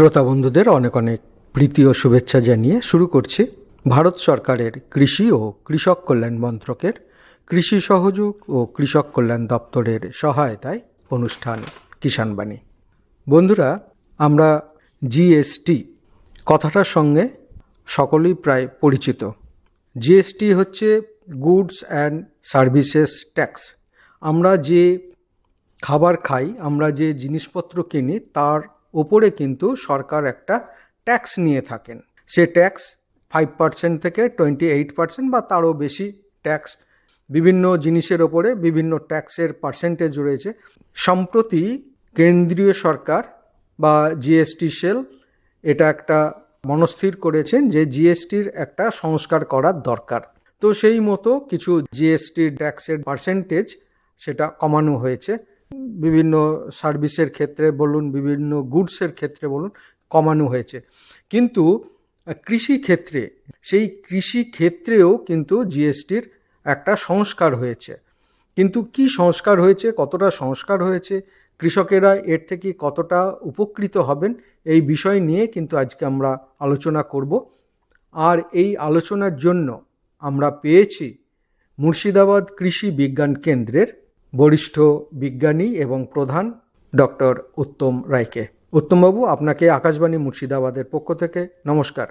শ্রোতা বন্ধুদের অনেক অনেক প্রীতি ও শুভেচ্ছা জানিয়ে শুরু করছি ভারত সরকারের কৃষি ও কৃষক কল্যাণ মন্ত্রকের কৃষি সহযোগ ও কৃষক কল্যাণ দপ্তরের সহায়তায় অনুষ্ঠান কিষাণবাণী বন্ধুরা, আমরা জিএসটি কথাটার সঙ্গে সকলেই প্রায় পরিচিত। জিএসটি হচ্ছে গুডস অ্যান্ড সার্ভিসেস ট্যাক্স আমরা যে খাবার খাই, আমরা যে জিনিসপত্র কিনি, তার ওপরে কিন্তু সরকার একটা ট্যাক্স নিয়ে থাকেন। সে ট্যাক্স ফাইভ পার্সেন্ট থেকে টোয়েন্টি এইট পার্সেন্ট বা তারও বেশি ট্যাক্স বিভিন্ন জিনিসের ওপরে বিভিন্ন ট্যাক্সের পার্সেন্টেজ রয়েছে। সম্প্রতি কেন্দ্রীয় সরকার বা জিএসটি সেল এটা একটা মনস্থির করেছেন যে জিএসটির একটা সংস্কার করার দরকার। তো সেই মতো কিছু জিএসটির ট্যাক্সের পার্সেন্টেজ সেটা কমানো হয়েছে। বিভিন্ন সার্ভিসের ক্ষেত্রে বলুন, বিভিন্ন গুডসের ক্ষেত্রে বলুন, কমানো হয়েছে। কিন্তু, কৃষি ক্ষেত্রে, সেই কৃষি ক্ষেত্রেও কিন্তু জিএসটির একটা সংস্কার হয়েছে। কিন্তু কি সংস্কার হয়েছে, কতটা সংস্কার হয়েছে, কৃষকেরা এর থেকে কতটা উপকৃত হবেন, এই বিষয় নিয়ে কিন্তু আজকে আমরা আলোচনা করব। আর এই আলোচনার জন্য আমরা পেয়েছি মুর্শিদাবাদ কৃষি বিজ্ঞান কেন্দ্রের বরিষ্ঠ বিজ্ঞানী এবং প্রধান ডক্টর উত্তম রায়কে। উত্তমবাবু আপনাকে আকাশবাণী মুর্শিদাবাদের পক্ষ থেকে নমস্কার।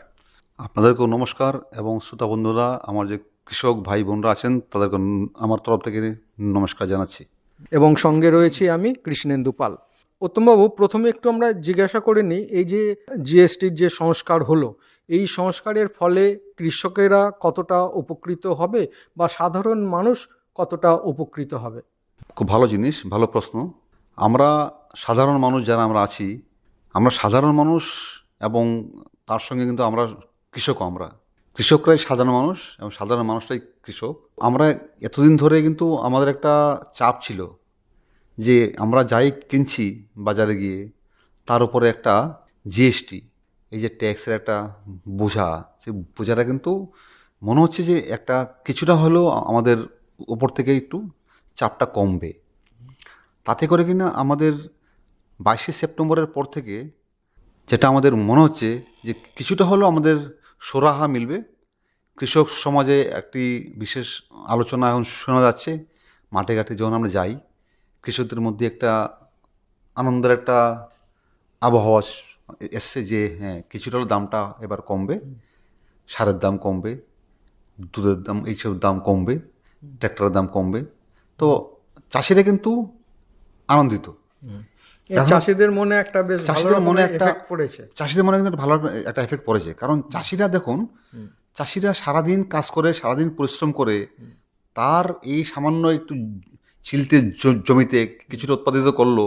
আপনাদেরকেও নমস্কার এবং শ্রোতা বন্ধুরা আমার যে কৃষক ভাই বোনরা আছেন তাদেরকে আমার তরফ থেকে নমস্কার জানাচ্ছি। এবং সঙ্গে রয়েছি আমি কৃষ্ণেন্দু পাল। উত্তমবাবু প্রথমে একটু আমরা জিজ্ঞাসা করে নিই এই যে জিএসটির যে সংস্কার হলো এই সংস্কারের ফলে কৃষকেরা কতটা উপকৃত হবে বা সাধারণ মানুষ কতটা উপকৃত হবে? খুব ভালো জিনিস, ভালো প্রশ্ন। আমরা সাধারণ মানুষ যারা আমরা আছি, আমরা সাধারণ মানুষ এবং তার সঙ্গে কিন্তু আমরা কৃষকও আমরা। কৃষকরাই সাধারণ মানুষ এবং সাধারণ মানুষটাই কৃষক। আমরা এতদিন ধরে কিন্তু আমাদের একটা চাপ ছিল যে আমরা যাই কিনছি বাজারে গিয়ে, তার উপরে একটা জিএসটি এই যে ট্যাক্সের একটা বোঝা, সেই বোঝাটা কিন্তু মনে হচ্ছে যে একটা কিছুটা হলেও আমাদের উপর থেকে একটু চাপটা কমবে। তাতে করে কিনা আমাদের বাইশে সেপ্টেম্বরের পর থেকে যেটা আমাদের মনে হচ্ছে যে কিছুটা হলেও আমাদের সোরাহা মিলবে। কৃষক সমাজে একটি বিশেষ আলোচনা এখন শোনা যাচ্ছে, মাঠে ঘাটে যখন আমরা যাই, কৃষকদের মধ্যে একটা আনন্দের একটা আবহাওয়া এসছে যে হ্যাঁ কিছুটা হলেও দামটা এবার কমবে, সারের দাম কমবে, দুধের দাম, এইসব দাম কমবে, ট্র্যাক্টরের দাম কমবে। তো চাষিরা কিন্তু আনন্দিত। চাষিদের মনে একটা বেশ চাষিদের মনে একটা পড়েছে। চাষিদের মনে কিন্তু ভালো একটা এফেক্ট পড়েছে। কারণ চাষিরা দেখুন চাষিরা সারাদিন কাজ করে সারাদিন পরিশ্রম করে তার এই সামান্য একটু চিলতে জমিতে কিছুটা উৎপাদিত করল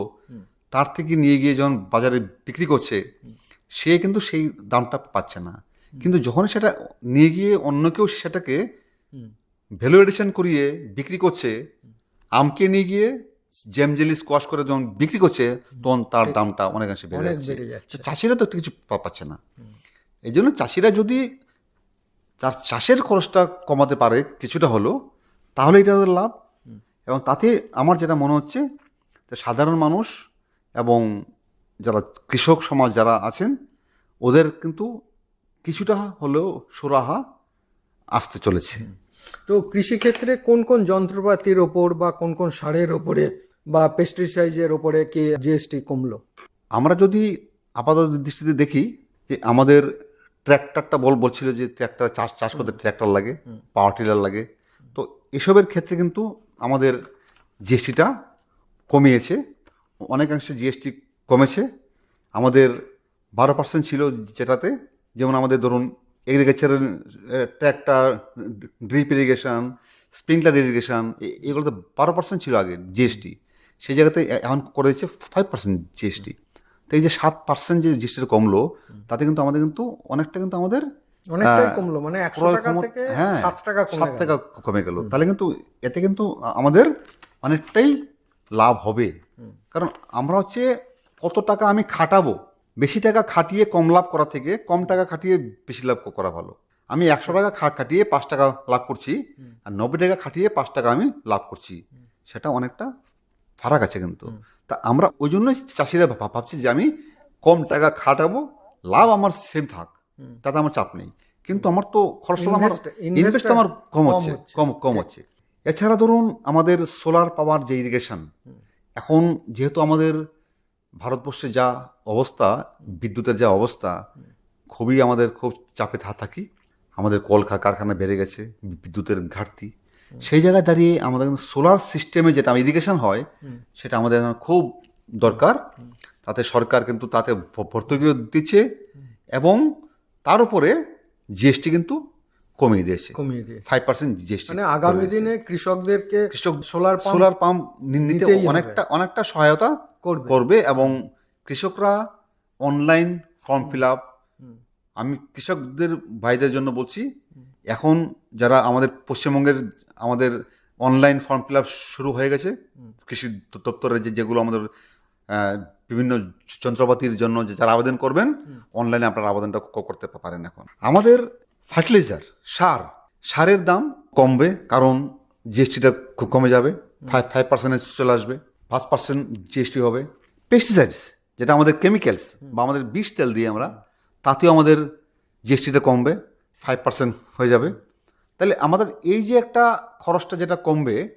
তার থেকে নিয়ে গিয়ে যখন বাজারে বিক্রি করছে সে কিন্তু সেই দামটা পাচ্ছে না। কিন্তু যখন সেটা নিয়ে গিয়ে অন্য কেউ সেটাকে ভ্যালু এডিশন করিয়ে বিক্রি করছে আমকে নিয়ে গিয়ে জ্যাম জেলি স্কোয়াশ করে যখন বিক্রি করছে তখন তার দামটা অনেকাংশে বেড়ে অনেক যাচ্ছে। বেড়ে যাচ্ছে। চাষিরা তো কিছু পাচ্ছে না। এই জন্য চাষিরা যদি তার চাষের খরচটা কমাতে পারে কিছুটা হলেও তাহলে এটা ওদের লাভ। এবং তাতে আমার যেটা মনে হচ্ছে যে সাধারণ মানুষ এবং যারা কৃষক সমাজ যারা আছেন ওদের কিন্তু কিছুটা হলেও সুরাহা আসতে চলেছে। তো কৃষিক্ষেত্রে কোন কোন যন্ত্রপাতির ওপর বা কোন কোন সারের ওপরে বা পেস্টিসাইজের ওপরে কি জিএসটি কমলো? আমরা যদি আপাতত দৃষ্টিতে দেখি যে আমাদের ট্র্যাক্টরটা বল বলছিল যে ট্র্যাক্টর চাষ চাষ করতে ট্র্যাক্টর লাগে পাওয়ার টিলার লাগে। তো এসবের ক্ষেত্রে কিন্তু আমাদের জিএসটিটা কমিয়েছে। অনেকাংশে জিএসটি কমেছে। আমাদের বারো পার্সেন্ট ছিল যেটাতে। যেমন আমাদের ধরুন agriculture tractor drip irrigation sprinkler irrigation এগুলো তো বারো পার্সেন্ট ছিল আগে জিএসটি। সেই জায়গাতে এখন করে দিচ্ছে ফাইভ পার্সেন্ট জিএসটি। তো এই যে সাত পার্সেন্ট যে জিএসটিটা কমলো তাতে কিন্তু আমাদের কিন্তু অনেকটা কিন্তু আমাদের অনেকটাই কমলো মানে একশো টাকা থেকে হ্যাঁ, সাত টাকা সাত টাকা কমে গেল। তাহলে কিন্তু এতে কিন্তু আমাদের অনেকটাই লাভ হবে। কারণ আমরা হচ্ছে কত টাকা আমি খাটাবো? বেশি টাকা খাটিয়ে কম লাভ করা থেকে কম টাকা খাটিয়ে বেশি লাভ করা ভালো। আমি একশো টাকা খা- খাটিয়ে পাঁচ টাকা লাভ করছি আর নব্বই টাকা খাটিয়ে পাঁচ টাকা আমি লাভ করছি। সেটা অনেকটা ফারাক আছে কিন্তু। তা আমরা ওই জন্যই চাষিরা ভাব- ভাবছি যে আমি কম টাকা খাটাবো লাভ আমার সেম থাক। তাতে আমার চাপ নেই। কিন্তু আমার তো খরচটা আমার ইনভেস্ট আমার কম হচ্ছে। কম কম হচ্ছে। এছাড়া ধরুন আমাদের সোলার পাওয়ার যে ইরিগেশন এখন যেহেতু আমাদের ভারতবর্ষে যা অবস্থা বিদ্যুতের যা অবস্থা খুবই আমাদের খুব চাপে থা- থাকি। আমাদের কলকা কারখানা বেড়ে গেছে বিদ্যুতের ঘাটতি। সেই জায়গায় দাঁড়িয়ে আমাদের সোলার সিস্টেমে যেটা ইরিগেশন হয় সেটা আমাদের খুব দরকার। তাতে সরকার কিন্তু তাতে ভর্তুকিও দিচ্ছে এবং তার উপরে জিএসটি কিন্তু কমিয়ে দিয়েছে। কমিয়ে দিয়ে ফাইভ পার্সেন্ট জিএসটি মানে আগামী দিনে কৃষকদেরকে কৃষক সোলার সোলার পাম্প নিতে অনেকটা অনেকটা সহায়তা করবে। এবং কৃষকরা অনলাইন ফর্ম ফিল আপ আমি কৃষকদের ভাইদের জন্য বলছি এখন যারা আমাদের পশ্চিমবঙ্গের আমাদের অনলাইন ফর্ম ফিল আপ শুরু হয়ে গেছে কৃষি দপ্তরের যে যেগুলো আমাদের বিভিন্ন যন্ত্রপাতির জন্য যে যারা আবেদন করবেন অনলাইনে আপনারা আবেদনটা করতে পারেন এখন। আমাদের ফার্টিলাইজার সার সারের দাম কমবে কারণ জিএসটিটা খুব কমে যাবে ফাইভ ফাইভ পার্সেন্টে চলে আসবে। পাঁচ পার্সেন্ট জিএসটি হবে পেস্টিসাইডস যেটা আমাদের কেমিক্যালস বা আমাদের বিষ তেল দিয়ে আমরা তাতেও আমাদের জিএসটিটা কমবে ফাইভ পার্সেন্ট হয়ে যাবে। তাহলে আমাদের এই যে একটা খরচটা যেটা কমবে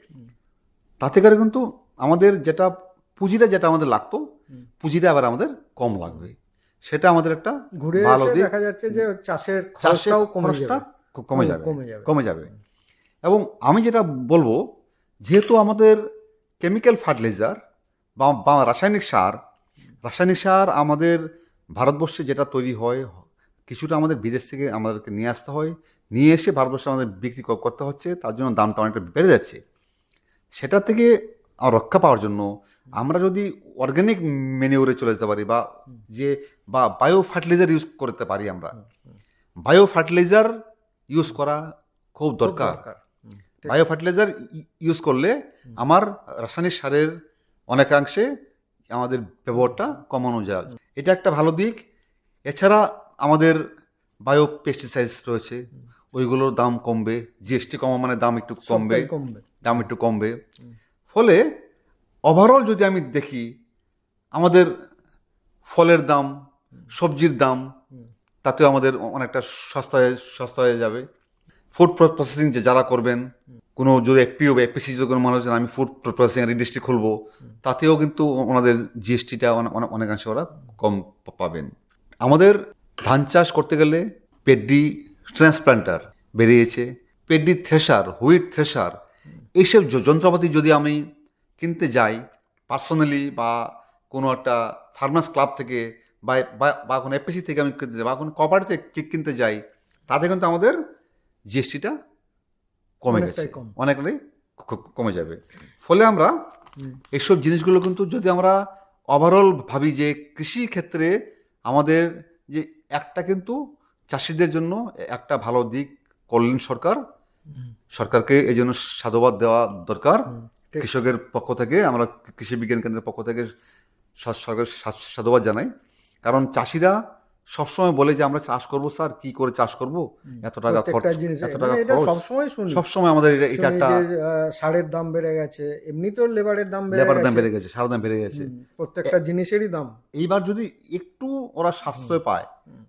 তাতে করে কিন্তু আমাদের যেটা পুঁজিটা যেটা আমাদের লাগতো পুঁজিটা আবার আমাদের কম লাগবে। সেটা আমাদের একটা ঘুরে ভালো দেখা যাচ্ছে যে চাষের খরচটাও যাবে। কমে যাবে কমে যাবে। কমে যাবে। এবং আমি যেটা বলব যেহেতু আমাদের কেমিক্যাল ফার্টিলাইজার বা বা রাসায়নিক সার। রাসায়নিক সার আমাদের ভারতবর্ষে যেটা তৈরি হয় কিছুটা আমাদের বিদেশ থেকে আমাদেরকে নিয়ে আসতে হয়। নিয়ে এসে ভারতবর্ষে আমাদের বিক্রি করতে হচ্ছে তার জন্য দামটা অনেকটা বেড়ে যাচ্ছে। সেটা থেকে রক্ষা পাওয়ার জন্য আমরা যদি অর্গানিক মেনিউরে চলে যেতে পারি বা যে বা বায়ো ফার্টিলাইজার ইউজ করতে পারি আমরা। বায়ো ফার্টিলাইজার ইউজ করা খুব দরকার। বায়ো ফার্টিলাইজার ইউজ করলে আমার রাসায়নিক সারের অনেকাংশে আমাদের ব্যবহারটা কমানো যায়। এটা একটা ভালো দিক। এছাড়া আমাদের বায়ো পেস্টিসাইডস রয়েছে। ওইগুলোর দাম কমবে। জিএসটি কমা মানে দাম একটু কমবে। কমবে। দাম একটু কমবে। ফলে ওভারঅল যদি আমি দেখি আমাদের ফলের দাম সবজির দাম তাতেও আমাদের অনেকটা সস্তা হয়ে সস্তা হয়ে যাবে। ফুড প্রসেসিং যে যারা করবেন, কোনো যদি এফপিও বা এফপিসি যদি কোনো মানুষ আমি ফুড প্রসেসিং ইন্ডাস্ট্রি খুলবো, তাতেও কিন্তু ওনাদের জিএসটিটা অনেকাংশে ওরা কম পাবেন। আমাদের ধান চাষ করতে গেলে পেডি ট্রান্সপ্লান্টার বেরিয়েছে পেডি থ্রেশার হুইট থ্রেশার এইসব যন্ত্রপাতি যদি আমি কিনতে যাই পার্সোনালি বা কোনো একটা ফার্মার্স ক্লাব থেকে বা, বা- কোনো এপিসি থেকে আমি কিনতে যাই, বা কোনো কপার থেকে কিনতে যাই, তাতে কিন্তু আমাদের জিএসটিটা কমে গেছে। অনেকটাই কম। যাবে। ফলে আমরা এইসব জিনিসগুলো কিন্তু যদি আমরা ওভারঅল ভাবি যে কৃষি ক্ষেত্রে আমাদের যে একটা কিন্তু চাষিদের জন্য একটা ভালো দিক করলেন সরকার। সরকারকে এই জন্য সাধুবাদ দেওয়া দরকার। কৃষকের পক্ষ থেকে আমরা কৃষি বিজ্ঞান কেন্দ্রের পক্ষ থেকে সা- সরকার সাধুবাদ জানাই। কারণ চাষিরা সবসময় বলে যে আমরা চাষ করব স্যার কি করে চাষ করব? এত টাকা খরচ এত টাকা মানে খরচ। সবসময় শুনি। সবসময় আমাদের এটা- এটা একটা সারের দাম বেড়ে গেছে এমনিতেও লেবারের দাম বেড়ে লেবার দাম বেড়ে গেছে সারা দাম বেড়ে গেছে। প্রত্যেকটা জিনিসেরই দাম। এইবার যদি একটু ওরা সাশ্রয় পায়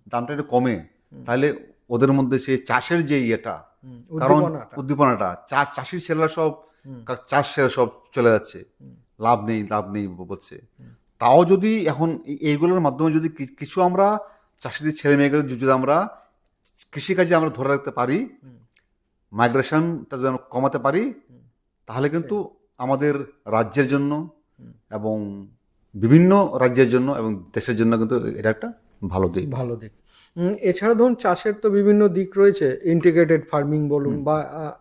দামটা একটু কমে তাহলে ওদের মধ্যে সে চাষের যে ইয়েটা কারণ উদ্দীপনাটা। চাষির ছেলেরা সব চাষ ছেড়ে সব চলে যাচ্ছে। লাভ নেই লাভ নেই বলছে। তাও যদি এখন এইগুলোর মাধ্যমে যদি কিছু আমরা চাষিদের ছেলে মেয়েদের যদি আমরা কৃষিকাজে আমরা ধরে রাখতে পারি মাইগ্রেশনটা যেন কমাতে পারি তাহলে কিন্তু আমাদের রাজ্যের জন্য এবং বিভিন্ন রাজ্যের জন্য এবং দেশের জন্য কিন্তু এটা একটা ভালো দিক। ভালো দিক। এছাড়া ধরুন চাষের তো বিভিন্ন দিক রয়েছে ইন্টিগ্রেটেড ফার্মিং বলুন বা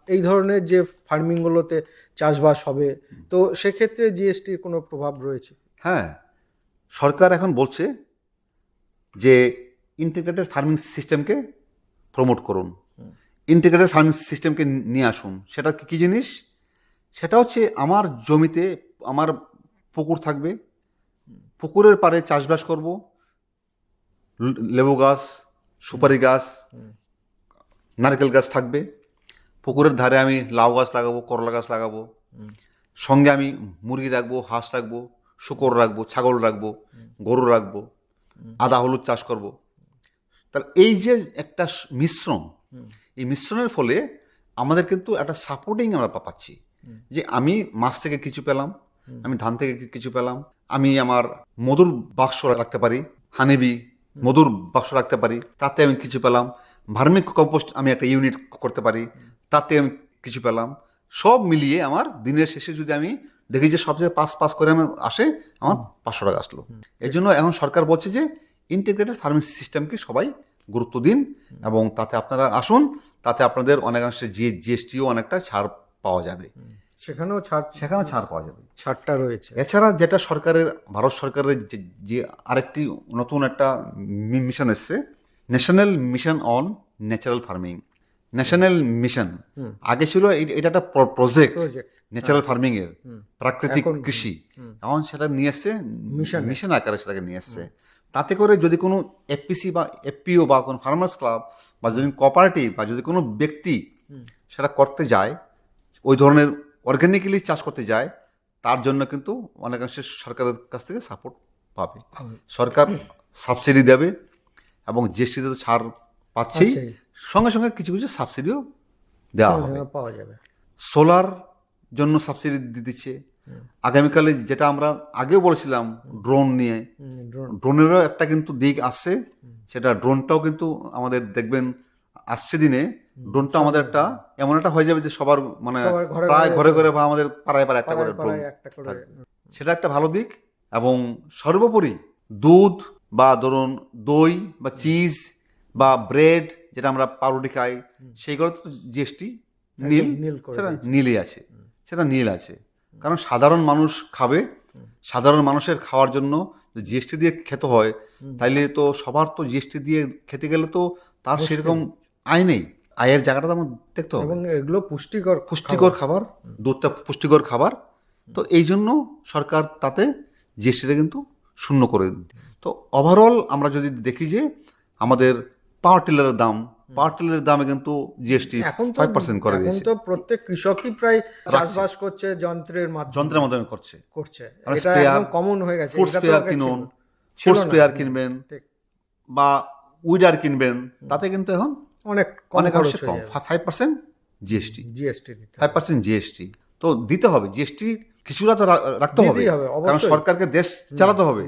এই ধরনের যে ফার্মিংগুলোতে চাষবাস হবে তো সেক্ষেত্রে জিএসটির কোনো প্রভাব রয়েছে? হ্যাঁ সরকার এখন বলছে যে ইন্টিগ্রেটেড ফার্মিং সিস্টেমকে প্রমোট করুন। ইন্টিগ্রেটেড ফার্মিং সিস্টেমকে নিয়ে আসুন। সেটা কি- জিনিস? সেটা হচ্ছে আমার জমিতে আমার পুকুর থাকবে। পুকুরের পাড়ে চাষবাস করব। লেবু গাছ, সুপারি গাছ, নারকেল গাছ থাকবে। পুকুরের ধারে আমি লাউ গাছ লাগাবো, করলা গাছ লাগাবো। সঙ্গে আমি মুরগি রাখব, হাঁস রাখব, শুকর রাখব, ছাগল রাখব, গরু রাখব, আদা, হলুদ চাষ করব। তাহলে এই যে একটা মিশ্রণ এই মিশ্রণের ফলে আমাদের কিন্তু একটা সাপোর্টিং আমরা পাচ্ছি। যে আমি মাছ থেকে কিছু পেলাম আমি ধান থেকে কিছু পেলাম আমি আমার মধুর বাক্স রাখতে পারি হানিবি মধুর বাক্স রাখতে পারি তাতে আমি কিছু পেলাম ভার্মিক কম্পোস্ট আমি একটা ইউনিট করতে পারি তাতে আমি কিছু পেলাম সব মিলিয়ে আমার দিনের শেষে যদি আমি দেখি যে সব জায়গায় পাস পাস করে আমার আসে আমার পাঁচশো টাকা আসলো। এই জন্য এখন সরকার বলছে যে ইন্টিগ্রেটেড ফার্মিং সিস্টেমকে সবাই গুরুত্ব দিন এবং তাতে আপনারা আসুন তাতে আপনাদের অনেকাংশে জি জিএসটিও অনেকটা ছাড় পাওয়া যাবে। সেখানেও ছাড় সেখানে ছাড় পাওয়া যাবে। ছাড়টা রয়েছে। এছাড়া যেটা সরকারের ভারত সরকারের যে আরেকটি নতুন একটা মিশন এসছে national mission on natural farming national mission আগে ছিল এটা একটা প্রজেক্ট ন্যাচারাল ফার্মিং এর। প্রাকৃতিক কৃষি। এখন সেটা নিয়ে এসছে মিশনে। মিশন আকারে সেটাকে নিয়ে এসছে। তাতে করে যদি কোনো এফপিসি বা এফপিও বা কোনো ফার্মার্স ক্লাব বা যদি কোঅপারেটিভ বা যদি কোনো ব্যক্তি সেটা করতে যায় ওই ধরনের অর্গানিক্যালি চাষ করতে যায় তার জন্য কিন্তু অনেকাংশে সরকারের কাছ থেকে সাপোর্ট পাবে। সরকার সাবসিডি দেবে এবং জিএসটিতে তো ছাড় পাচ্ছেই। পাচ্ছেই। সঙ্গে সঙ্গে কিছু কিছু সাবসিডিও দেওয়া হবে। পাওয়া যাবে। সোলার জন্য সাবসিডি দিচ্ছে। আগামীকালে যেটা আমরা আগেও বলেছিলাম ড্রোন নিয়ে। ড্রোনেরও একটা কিন্তু দিক আসছে সেটা ড্রোনটাও কিন্তু আমাদের দেখবেন আসছে দিনে। ড্রোনটা আমাদের একটা এমন একটা হয়ে যাবে যে সবার মানে ঘরে প্রায় ঘরে ঘরে বা আমাদের পাড়ায় পাড়ায় একটা করে ড্রোন পাড়ায় একটা করে সেটা একটা ভালো দিক এবং সর্বোপরি দুধ বা ধরুন দই বা চিজ বা ব্রেড যেটা আমরা পাউরুটি খাই সেইগুলো তো জিএসটি নীল। নীল নীলই আছে। সেটা নীল আছে। কারণ সাধারণ মানুষ খাবে সাধারণ মানুষের খাওয়ার জন্য জিএসটি দিয়ে খেতে হয় তাইলে তো সবার তো জিএসটি দিয়ে খেতে গেলে তো তার সেরকম আয় নেই। আয়ের জায়গাটা তো আমার দেখতে হবে। এবং এগুলো পুষ্টিকর পুষ্টিকর খাবার দুধটা পুষ্টিকর খাবার। তো এই জন্য সরকার তাতে জিএসটিটা কিন্তু শূন্য করে। তো ওভারঅল আমরা যদি দেখি যে আমাদের পাওয়ার টিলারের দাম পাওয়ার দামে কিন্তু জিএসটি ফাইভ পার্সেন্ট করে দিয়েছে। তো প্রত্যেক কৃষকই প্রায় চাষবাস করছে যন্ত্রের মাধ্যমে। যন্ত্রের মাধ্যমে করছে। করছে। এটা একদম কমন হয়ে গেছে। আগে কিনুন। স্পেয়ার কিনবেন বা উইডার কিনবেন তাতে কিন্তু এখন অনেক অনেক অংশে কম। Five percent GST GST five percent GST তো দিতে হবে। জিএসটি কিছুটা তো রাখতে হবে। কারণ। সরকারকে দেশ চালাতে হবে।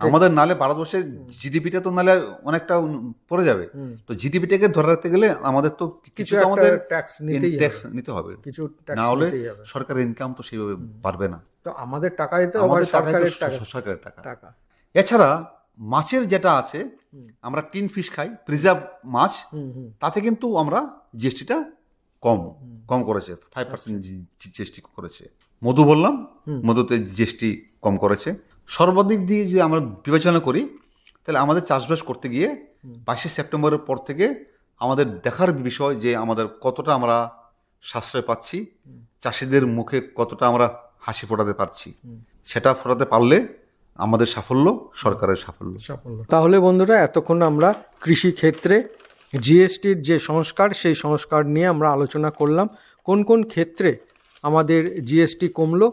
আমাদের নালে ভারতবর্ষের জিডিপিটা তো নালে অনেকটা পড়ে যাবে। তো জিডিপিটাকে ধরে রাখতে গেলে আমাদের তো কিছু আমাদের ট্যাক্স ট্যাক্স নিতে হবে। কিছু ট্যাক্স না হলে সরকারের ইনকাম তো সেইভাবে পারবে না। তো আমাদের টাকাই তো আবার আমাদের সরকারের টাকা। সরকারের টাকা। টাকা। এছাড়া মাছের যেটা আছে আমরা টিন ফিশ খাই প্রিজার্ভ মাছ তাতে কিন্তু আমরা জিএসটিটা কম কম করেছে ফাইভ পার্সেন্ট জিএসটি করেছে। মধু বললাম মধুতে জিএসটি কম করেছে। সর্বাধিক দিয়ে যদি আমরা বিবেচনা করি, তাহলে আমাদের চাষবাস করতে গিয়ে বাইশে সেপ্টেম্বরের পর থেকে আমাদের দেখার বিষয় যে আমাদের কতটা আমরা সাশ্রয় পাচ্ছি, চাষিদের মুখে কতটা আমরা হাসি ফোটাতে পারছি, সেটা ফোটাতে পারলে আমাদের সাফল্য, সরকারের সাফল্য। সাফল্য। তাহলে বন্ধুরা, এতক্ষণ আমরা কৃষি ক্ষেত্রে জিএসটির যে সংস্কার, সেই সংস্কার নিয়ে আমরা আলোচনা করলাম। কোন কোন ক্ষেত্রে আমাদের জিএসটি কমলো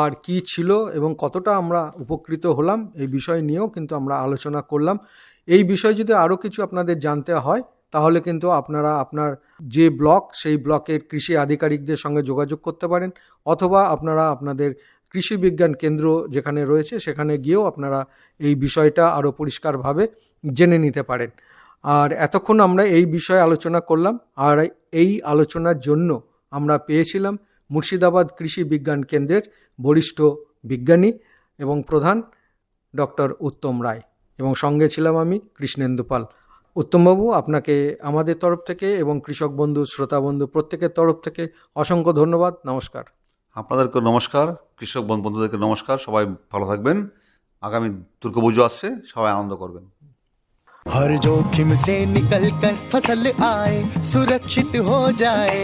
আর কি ছিল এবং কতটা আমরা উপকৃত হলাম এই বিষয় নিয়েও কিন্তু আমরা আলোচনা করলাম। এই বিষয় যদি আরও কিছু আপনাদের জানতে হয়, তাহলে কিন্তু আপনারা আপনার যে ব্লক, সেই ব্লকের কৃষি আধিকারিকদের সঙ্গে যোগাযোগ করতে পারেন অথবা আপনারা আপনাদের কৃষি বিজ্ঞান কেন্দ্র যেখানে রয়েছে সেখানে গিয়েও আপনারা এই বিষয়টা আরও পরিষ্কারভাবে জেনে নিতে পারেন। আর এতক্ষণ আমরা এই বিষয়ে আলোচনা করলাম, আর এই আলোচনার জন্য আমরা পেয়েছিলাম মুর্শিদাবাদ কৃষি বিজ্ঞান কেন্দ্রের বরিষ্ঠ বিজ্ঞানী এবং প্রধান ডক্টর উত্তম রায় এবং সঙ্গে ছিলাম আমি কৃষ্ণেন্দু পাল উত্তমবাবু আপনাকে আমাদের তরফ থেকে এবং কৃষক বন্ধু শ্রোতা বন্ধু প্রত্যেকের তরফ থেকে অসংখ্য ধন্যবাদ নমস্কার আপনাদেরকে নমস্কার কৃষক বন্ধু- বন্ধুদেরকে নমস্কার সবাই ভালো থাকবেন আগামী দুর্গাপুজো আসছে সবাই আনন্দ করবেন हर जोखिम से निकल कर फसल आए सुरक्षित हो जाए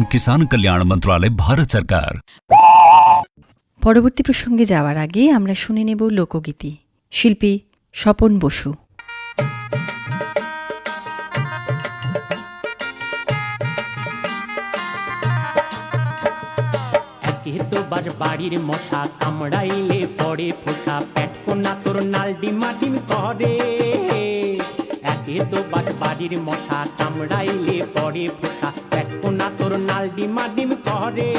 এবং কিষাণ কল্যাণ মন্ত্রণালয় ভারত সরকার পরবর্তী প্রসঙ্গে যাওয়ার আগে আমরা শুনে নেব লোকগীতি। শিল্পী স্বপন বসু। তোবার বাড়ির মশা কামড়াইলে পরে ফোসা। প্যাট কোনা তোর নালডি মাটিম করে। একে তোবার বাড়ির মশা কামড়াইলে পরে ফোসা। কোনা তোর নালডি মাটিম করে।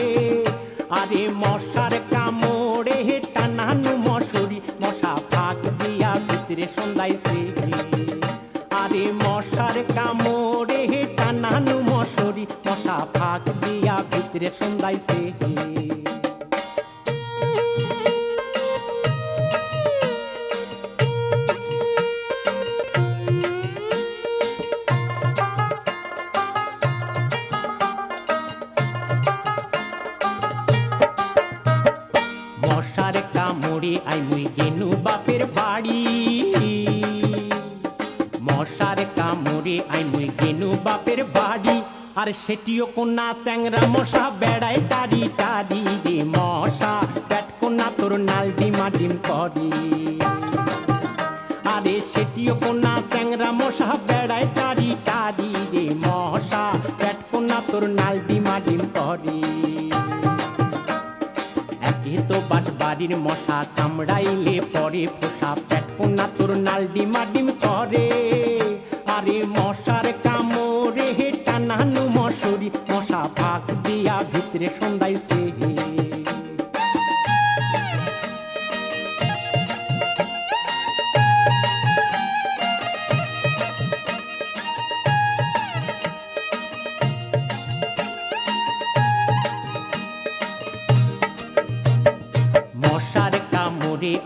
আরে মশার কামড়ে নানু মশুরি, মশা ফাঁক দিয়া ভিতরে সন্ধ্যাইছে আরে মশার কামড়ে টানানু মশুরি, মশা ফাঁক দিয়া ভিতরে সন্ধ্যাইছে মশার কামড়ে আই মুই গেনু বাপের বাড়ি। আর সেটিও কোনা চ্যাংরা মশা, বেড়ায় তারি তারি রে মশা। পেট কোনা তোর নালডি মাডিম করি। আরে সেটিও কোনা চ্যাংরা মশা, বেড়ায় তারি তারি রে মশা। পেট কোনা তোর নালডি মাডিম করি। একে তো বাস বাড়ির মশা কামড়াইলে পরে ফোসা পেট কোনা তোর নালডি ডিম করে। আরে মশার কামড়ে হে টানানু মশুরি মশা ফাঁক দিয়া ভিতরে সন্ধ্যাইছে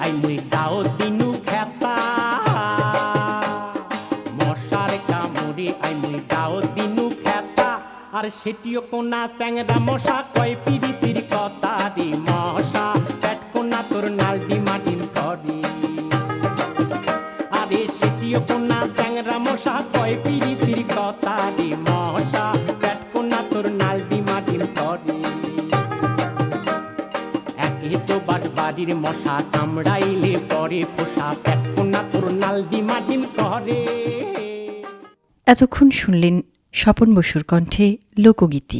আই মুই গাও দিনু আর সেটিও কোনা স্যাংরা মশা, কয় পিরিতির কথা রে মশা। পেট কোনা তোর নালডি মাটিন করে আরে সেটিও কোনা স্যাংরা মশা, কয় পিরিতির কথা রে মশা। পেট কোনা তোর নালডি মাটিন করে একে তো বাড়ির মশা কামড়াইলে পরে পোষা। পেট কোনা তোর নালডি মাটিন করে এতক্ষণ শুনলেন স্বপন বসুর কণ্ঠে লোকগীতি।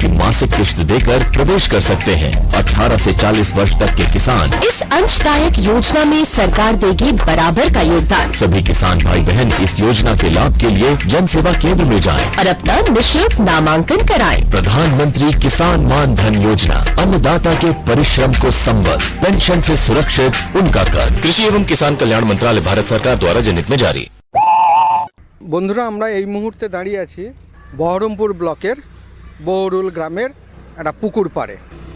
की मासिक किश्त देकर प्रवेश कर सकते हैं 18 से 40 वर्ष तक के किसान इस अंशदायक योजना में सरकार देगी बराबर का योगदान सभी किसान भाई बहन इस योजना के लाभ के लिए जन सेवा केंद्र में जाएं। और अपना निशुल्क नामांकन कराएं। प्रधानमंत्री किसान मान धन योजना अन्नदाता के परिश्रम को संबल पेंशन से सुरक्षित उनका कर कृषि एवं किसान कल्याण मंत्रालय भारत सरकार द्वारा जनहित में जारी বন্ধুরা আমরা এই মুহূর্তে দাঁড়িয়ে আছি বহরমপুর ব্লকের বহরুল গ্রামের একটা পুকুর পাড়ে।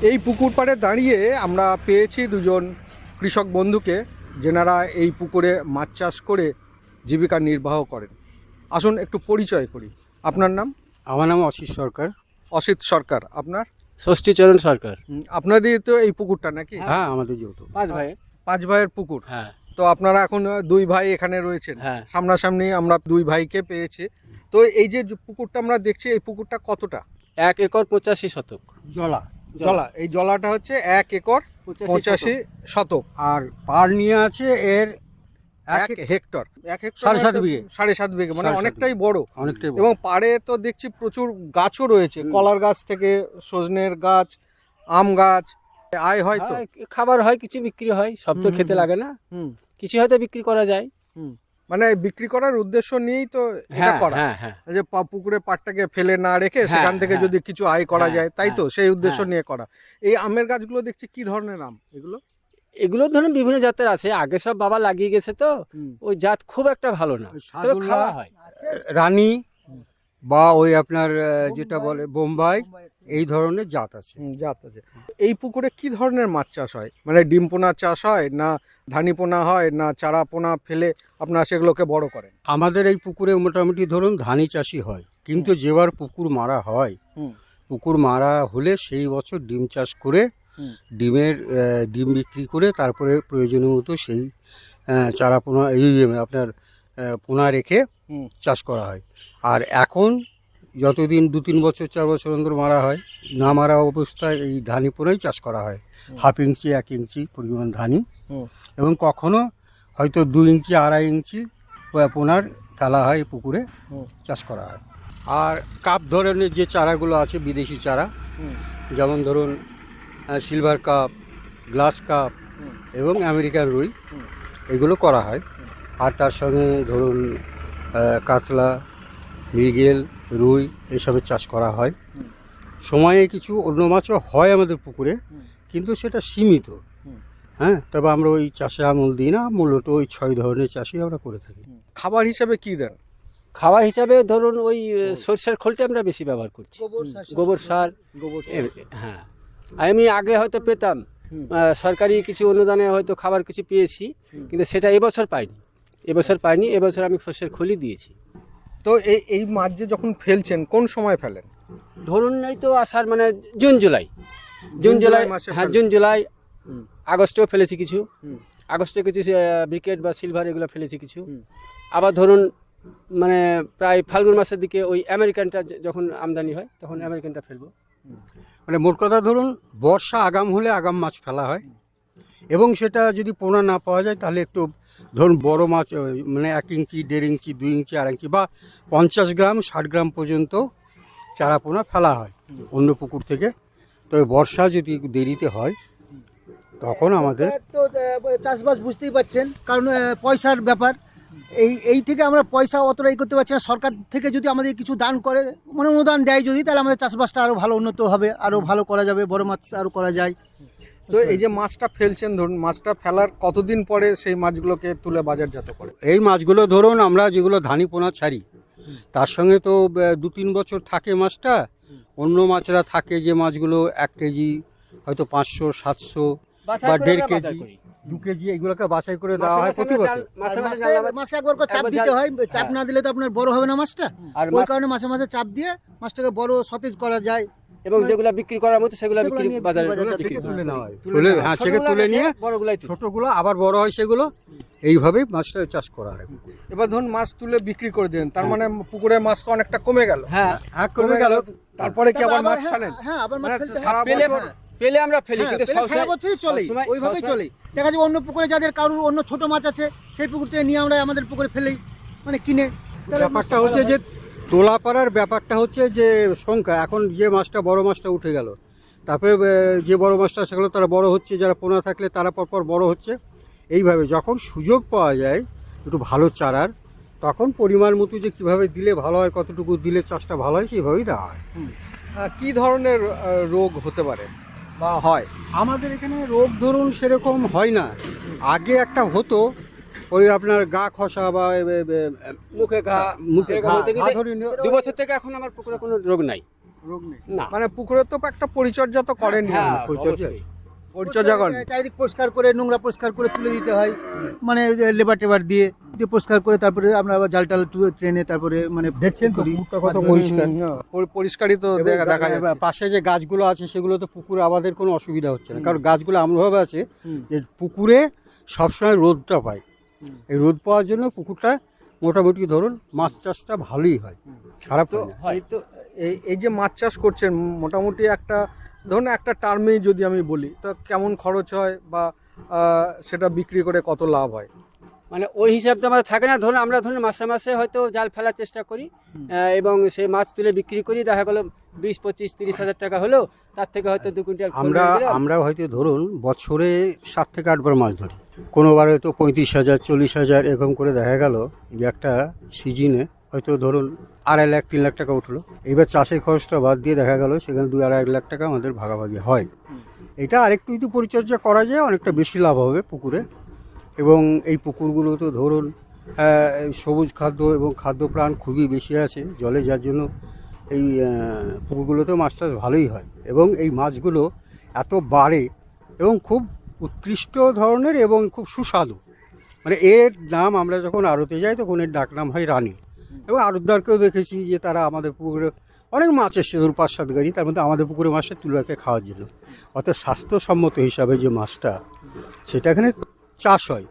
এই পুকুর পাড়ে দাঁড়িয়ে আমরা পেয়েছি দুজন কৃষক বন্ধুকে যেনারা এই পুকুরে মাছ চাষ করে জীবিকা নির্বাহ করেন। আসুন একটু পরিচয় করি। আপনার নাম? আমার নাম অসিত সরকার। অসিত সরকার আপনার? ষষ্ঠীচরণ সরকার। আপনাদের তো এই পুকুরটা নাকি? হ্যাঁ আমাদের যেহেতু। পাঁচ ভাই। পাঁচ ভাইয়ের পুকুর। হ্যাঁ। তো আপনারা এখন দুই ভাই এখানে রয়েছেন। হ্যাঁ। সামনাসামনি আমরা দুই ভাইকে পেয়েছি। তো এই যে পুকুরটা আমরা দেখছি এই পুকুরটা কতটা? এক একর পঁচাশি শতক। জলা। জলা। এই জলাটা হচ্ছে এক একর পঁচাশি শতক। আর পার নিয়ে আছে এর এক হেক্টর। এক হেক্টর সাড়ে সাত বিঘে। সাড়ে সাত বিঘে মানে অনেকটাই বড়। অনেকটাই এবং পাড়ে তো দেখছি প্রচুর গাছও রয়েছে। কলার গাছ থেকে সজনের গাছ আম গাছ আয় হয় তো। হ্যাঁ, খাবার হয় কিছু বিক্রি হয় সব তো খেতে লাগে না। হুম। কিছু হয়তো বিক্রি করা যায়। মানে বিক্রি করার উদ্দেশ্য নিয়েই তো এটা হ্যাঁ করা। হ্যাঁ হ্যাঁ। যে পা- পুকুরে পাটটাকে ফেলে না রেখে সেখান থেকে। যদি কিছু আয় করা যায় তাই তো? সেই উদ্দেশ্য। নিয়ে করা। এই আমের গাছগুলো দেখছি কি ধরনের আম? এগুলো? এগুলো ধরুন বিভিন্ন জাতের আছে আগে সব বাবা লাগিয়ে গেছে তো ওই জাত খুব একটা ভালো না। তবে খাওয়া হয়। রানী বা ওই আপনার যেটা বলে বোম্বাই। এই ধরনের জাত আছে। জাত আছে। এই পুকুরে কি ধরনের মাছ চাষ হয়? মানে ডিম পোনা চাষ হয় না ধানি পোনা হয় না চারা পোনা ফেলে আপনারা সেগুলোকে বড় করেন? আমাদের এই পুকুরে মোটামুটি ধরুন ধানি চাষই হয়। কিন্তু যেবার পুকুর মারা হয় পুকুর মারা হলে সেই বছর ডিম চাষ করে ডিমের ডিম বিক্রি করে তারপরে প্রয়োজনীয় মতো সেই চারা পোনা এই আপনার পোনা রেখে চাষ করা হয়। আর এখন যতদিন দু তিন বছর চার বছর অন্তর মারা হয় না মারা অবস্থায় এই ধানি পোনাই চাষ করা হয়। হাফ ইঞ্চি এক ইঞ্চি পরিমাণ ধানি এবং কখনো হয়তো দু ইঞ্চি আড়াই ইঞ্চি পোনার ফেলা হয় পুকুরে চাষ করা হয়। আর কাপ ধরনের যে চারাগুলো আছে বিদেশি চারা যেমন ধরুন সিলভার কাপ গ্লাস কাপ এবং আমেরিকান রুই এগুলো করা হয়। আর তার সঙ্গে ধরুন কাতলা মৃগেল রুই এসবের চাষ করা হয়। সময়ে কিছু অন্য মাছও হয় আমাদের পুকুরে কিন্তু সেটা সীমিত। হ্যাঁ তবে আমরা ওই চাষে আমল দিই না মূলত ওই ছয় ধরনের চাষই আমরা করে থাকি। খাবার হিসাবে কি দেন? খাবার হিসাবে ধরুন ওই সরষের খোলটা আমরা বেশি ব্যবহার করছি। গোবর সার হ্যাঁ। আমি আগে হয়তো পেতাম সরকারি কিছু অনুদানে হয়তো খাবার কিছু পেয়েছি কিন্তু সেটা এবছর পাইনি। এবছর পাইনি এবছর আমি সর্ষের খোলই দিয়েছি। তো এই এই মাছ যে যখন ফেলছেন কোন সময় ফেলেন? ধরুন এই তো আসার মানে June July. June July July হ্যাঁ জুন জুলাই আগস্টেও ফেলেছি কিছু। আগস্টে কিছু ব্রিকেট বা সিলভার এগুলো ফেলেছি কিছু। আবার ধরুন মানে প্রায় ফাল্গুন মাসের দিকে ওই আমেরিকানটা যখন আমদানি হয় তখন আমেরিকানটা ফেলব। মানে মোট কথা ধরুন বর্ষা আগাম হলে আগাম মাছ ফেলা হয়। এবং সেটা যদি পোনা না পাওয়া যায় তাহলে একটু ধরুন বড় মাছ মানে এক ইঞ্চি, দেড় ইঞ্চি, দুই ইঞ্চি, আড়াই ইঞ্চি বা পঞ্চাশ গ্রাম, ষাট গ্রাম পর্যন্ত চারা পোনা ফেলা হয় অন্য পুকুর থেকে। তবে বর্ষা যদি দেরিতে হয়, তখন আমাদের তো চাষবাস বুঝতেই পাচ্ছেন। কারণ পয়সার ব্যাপার। এই এই থেকে আমরা পয়সা অতটা ই করতে পারছি না। সরকার থেকে যদি আমাদের কিছু দান করে মানে অনুদান দেয় যদি, তাহলে আমাদের চাষবাসটা আরও ভালো উন্নত হবে আরও ভালো করা যাবে, বড় মাছ আরও করা যায়। তো এই যে মাছটা ফেলছেন ধরুন মাছটা ফেলার কতদিন পরে সেই মাছগুলোকে তুলে বাজারজাত করে? এই মাছগুলো ধরুন আমরা যেগুলো ধানি পোনা ছাড়ি তার সঙ্গে তো দু তিন বছর থাকে মাছটা অন্য মাছরা থাকে যে মাছগুলো এক কেজি হয়তো পাঁচশো সাতশো বা দেড় কেজি দু কেজি এগুলোকে বাছাই করে দেওয়া হয় মাসে প্রতি মাসে বছর। মাসে একবার করে চাপ দিতে হয় চাপ না দিলে তো আপনার বড় হবে না মাছটা। আর ওই কারণে মাসে মাসে চাপ দিয়ে মাছটাকে বড় সতেজ করা যায়। এবং যেগুলো বিক্রি করার মতো সেগুলো সেগুলো বিক্রি বাজারে বিক্রি। তুলে নেওয়া হয়। তুলে হ্যাঁ। সেকে ছোটগুলো তুলে নিয়ে বড়গুলাই ছোটগুলো আবার বড় হয় সেগুলো এইভাবেই মাছটা চাষ করা হয়। এবার ধরুন মাছ তুলে বিক্রি করে দেন তার মানে পুকুরে মাছ তো অনেকটা কমে গেল। হ্যাঁ। হ্যাঁ কমে গেল। তারপরে কি আবার মাছ হ্যাঁ, ফেলেন? হ্যাঁ আবার মাছ মানে ফেলতে। সারা পেলে বছর পেলে আমরা ফেলি হ্যাঁ, কিন্তু সব সারা সময়- বছরই চলে ওইভাবেই চলে। দেখা যাবে অন্য পুকুরে যাদের কারুর অন্য ছোট মাছ আছে সেই পুকুর থেকে নিয়ে আমরা আমাদের পুকুরে ফেলেই মানে কিনে। তাহলে ব্যাপারটা মাছটা হচ্ছে যে। তোলা পাড়ার ব্যাপারটা হচ্ছে যে সংখ্যা এখন যে মাছটা বড় মাছটা উঠে গেল তারপরে যে বড় মাছটা সেগুলো তারা বড় হচ্ছে যারা পোনা থাকলে তারা পরপর বড় হচ্ছে। এইভাবে যখন সুযোগ পাওয়া যায় একটু ভালো চারার তখন পরিমাণ মতো যে কীভাবে দিলে ভালো হয় কতটুকু দিলে চাষটা ভালো হয় সেইভাবেই দেওয়া হয়। কী ধরনের রোগ হতে পারে বা হয়? আমাদের এখানে রোগ ধরুন সেরকম হয় না। আগে একটা হতো ওই আপনার গা খসা বা মুখে ঘা মুখে ঘা দু বছর থেকে এখন আমার পুকুরে কোনো রোগ নাই। রোগ নেই। না। মানে পুকুরে তো একটা পরিচর্যা তো করেন হ্যাঁ পরিচর্যা। পরিচর্যা করেন। চারিদিক পরিষ্কার করে নোংরা পরিষ্কার করে তুলে দিতে হয়। মানে লেবার টেবার দিয়ে দিয়ে পরিষ্কার করে তারপরে আমরা আবার জাল টাল তুলে ট্রেনে তারপরে মানে দেখছেন করি। কত পরিষ্কার। পরিষ্কারই তো দেখা দেখা যাচ্ছে। পাশে যে গাছগুলো আছে সেগুলো তো পুকুরে আমাদের কোনো অসুবিধা হচ্ছে না। কারণ গাছগুলো এমনভাবে আছে যে পুকুরে সবসময় রোদটা পায়। এই রোদ পাওয়ার জন্য পুকুরটা মোটামুটি ধরুন মাছ চাষটা ভালোই হয় খারাপ তো হয় এই তো এই এই যে মাছ চাষ করছেন মোটামুটি একটা ধরুন একটা টার্মেই যদি আমি বলি তো কেমন খরচ হয় বা সেটা বিক্রি করে কত লাভ হয়? মানে ওই হিসাব তো আমাদের থাকে না ধরুন আমরা ধরুন মাসে মাসে হয়তো জাল ফেলার চেষ্টা করি এবং সেই মাছ তুলে বিক্রি করি দেখা গেলো বিশ পঁচিশ তিরিশ হাজার টাকা হলো তার থেকে হয়তো দু কুইন্টাল আমরা আমরা হয়তো ধরুন বছরে সাত থেকে আটবার মাছ ধরি। কোনোবার হয়তো পঁয়ত্রিশ হাজার চল্লিশ হাজার এরকম করে দেখা গেল যে একটা সিজনে হয়তো ধরুন আড়াই লাখ তিন লাখ টাকা উঠল। এইবার চাষের খরচটা বাদ দিয়ে দেখা গেল সেখানে দুই আড়াই লাখ টাকা আমাদের ভাগাভাগি হয়। এটা আরেকটু যদি পরিচর্যা করা যায় অনেকটা বেশি লাভ হবে পুকুরে। এবং এই পুকুরগুলো তো ধরুন সবুজ খাদ্য এবং খাদ্য প্রাণ খুবই বেশি আছে জলে যার জন্য এই আহ, পুকুরগুলোতে মাছ চাষ ভালোই হয়। এবং এই মাছগুলো এত বাড়ে এবং খুব উৎকৃষ্ট ধরনের এবং খুব সুস্বাদু। মানে এর নাম আমরা যখন আড়তে যাই তখন এর ডাক নাম হয় রানী। এবং আড়তদারকেও দেখেছি যে তারা আমাদের পুকুরে অনেক মাছ এসছে, ধরুন পাঁচ সাত গাড়ি, তার মধ্যে আমাদের পুকুরে মাছটা তুলে রাখে খাওয়ার জন্য। অর্থাৎ স্বাস্থ্যসম্মত হিসাবে যে মাছটা, সেটা এখানে চাষ হয়।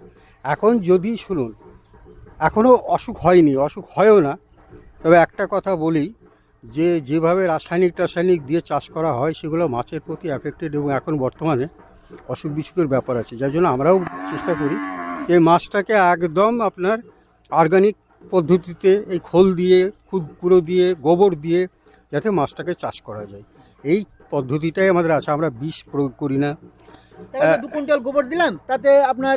এখন যদি শুনুন এখনও অসুখ হয়নি, অসুখ হয়ও না। তবে একটা কথা বলি, যে যেভাবে রাসায়নিক টাসায়নিক দিয়ে চাষ করা হয়, সেগুলো মাছের প্রতি অ্যাফেক্টেড এবং এখন বর্তমানে অসুখ বিসুখের ব্যাপার আছে। যার জন্য আমরাও চেষ্টা করি এই মাছটাকে একদম আপনার অর্গানিক পদ্ধতিতে এই খোল দিয়ে খুদ কুড়ো দিয়ে গোবর দিয়ে যাতে মাছটাকে চাষ করা যায়। এই পদ্ধতিটাই আমাদের আছে আমরা বিষ প্রয়োগ করি না। দু কুইন্টাল গোবর দিলাম তাতে আপনার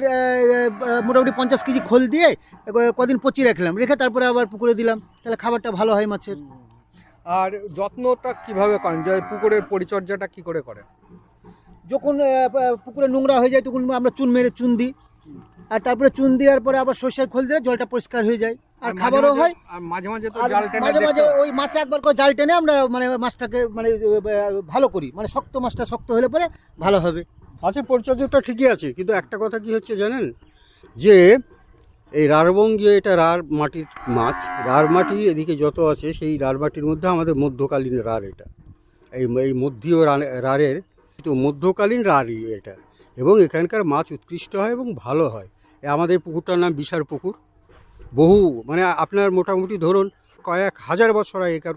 মোটামুটি পঞ্চাশ কেজি খোল দিয়ে কদিন পচিয়ে রাখলাম রেখে তারপরে আবার পুকুরে দিলাম তাহলে খাবারটা ভালো হয় মাছের। আর যত্নটা কীভাবে করেন? যে পুকুরের পরিচর্যাটা কি করে করেন? যখন পুকুরে নোংরা হয়ে যায় তখন আমরা চুন মেরে চুন দিই। আর তারপরে চুন দেওয়ার পরে আবার সর্ষের খোল দিলে জলটা পরিষ্কার হয়ে যায়। আর খাবারও হয়। আর মাঝে মাঝে তো জাল টেনে মাঝে মাঝে ওই মাসে একবার করে জাল টেনে আমরা মানে মাছটাকে মানে ভালো করি। মানে শক্ত মাছটা শক্ত হলে পরে ভালো হবে। মাছের পরিচর্যাটা ঠিকই আছে কিন্তু একটা কথা কি হচ্ছে জানেন? যে এই রারবং যে এটা রার মাটির মাছ রার মাটি এদিকে যত আছে সেই রার মাটির মধ্যে আমাদের মধ্যকালীন রার এটা। এই এই মধ্যীয় রারের তো মধ্যকালীন রারই এটা। এবং এখানকার মাছ উৎকৃষ্ট হয় এবং ভালো হয়। আমাদের পুকুরটার নাম বিশার পুকুর। বহু মানে আপনার মোটামুটি ধরুন কয়েক হাজার বছর আগেকার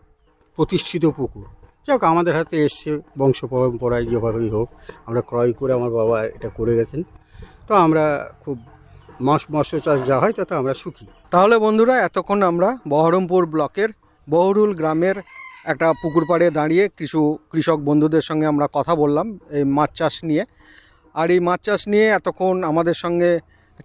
প্রতিষ্ঠিত পুকুর। যাক আমাদের হাতে এসছে বংশ পরম্পরায় যেভাবেই হোক। আমরা ক্রয় করে আমার বাবা এটা করে গেছেন। তো আমরা খুব মাছ মৎস্য চাষ যা হয় তাতে আমরা সুখী। তাহলে বন্ধুরা, এতক্ষণ আমরা বহরমপুর ব্লকের বহরুল গ্রামের একটা পুকুর পাড়ে দাঁড়িয়ে কিছু কৃষক বন্ধুদের সঙ্গে আমরা কথা বললাম এই মাছ চাষ নিয়ে। আর এই মাছ চাষ নিয়ে এতক্ষণ আমাদের সঙ্গে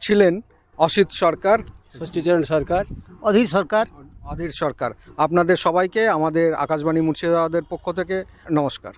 ছিলেন অসিত সরকার। ষষ্ঠীচরণ সরকার। অধীর সরকার। অধীর সরকার। আপনাদের সবাইকে আমাদের আকাশবাণী মুর্শিদাবাদের পক্ষ থেকে নমস্কার।